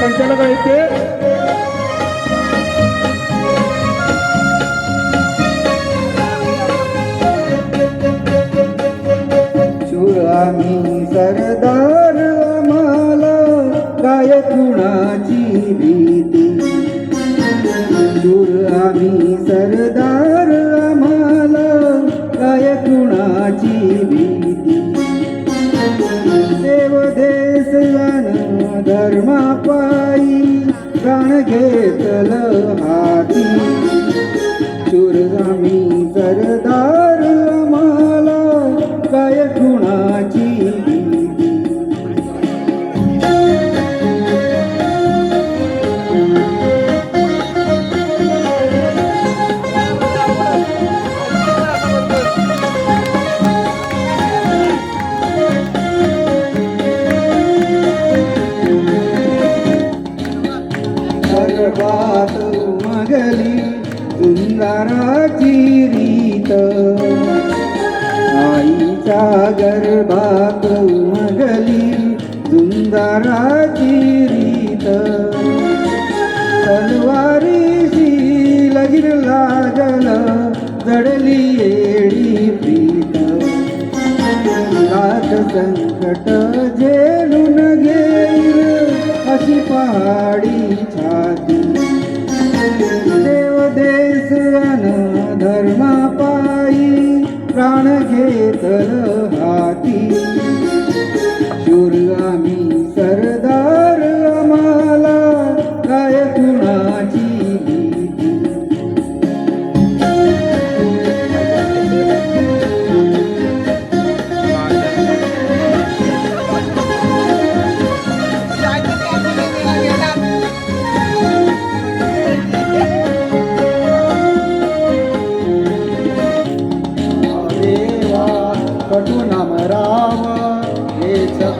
संचालक आहेत ते. शूर सरदार आम्हाला काय कुणाची भीती शूर धर्मापायी प्राण घेतल हाती. गर्भात सुमगली सुंदराची रीत आईचा गर्भात उमगली सुंदराची रीत तलवारीशी लगीर लागल जडली येडी प्रीत. संकट जे घेतल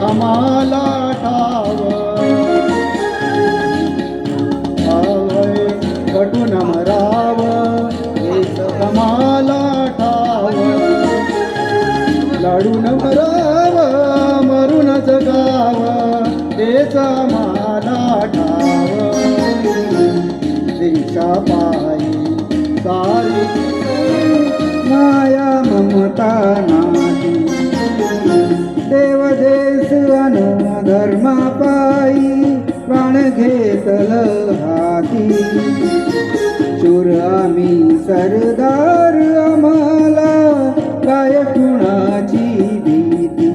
आम्हाला ठाव आवय कटून राव हेच आम्हाला ठाव लाडून मराव मरून जगाव. हेच आम्हाला ठाव देशा पायी सारी माया ममता घेतल हाती चोर आम्ही सरदार आम्हाला काय कुणाची भीती?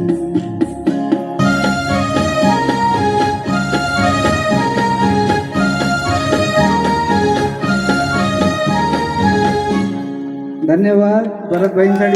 धन्यवाद. भरत बहीणसाठी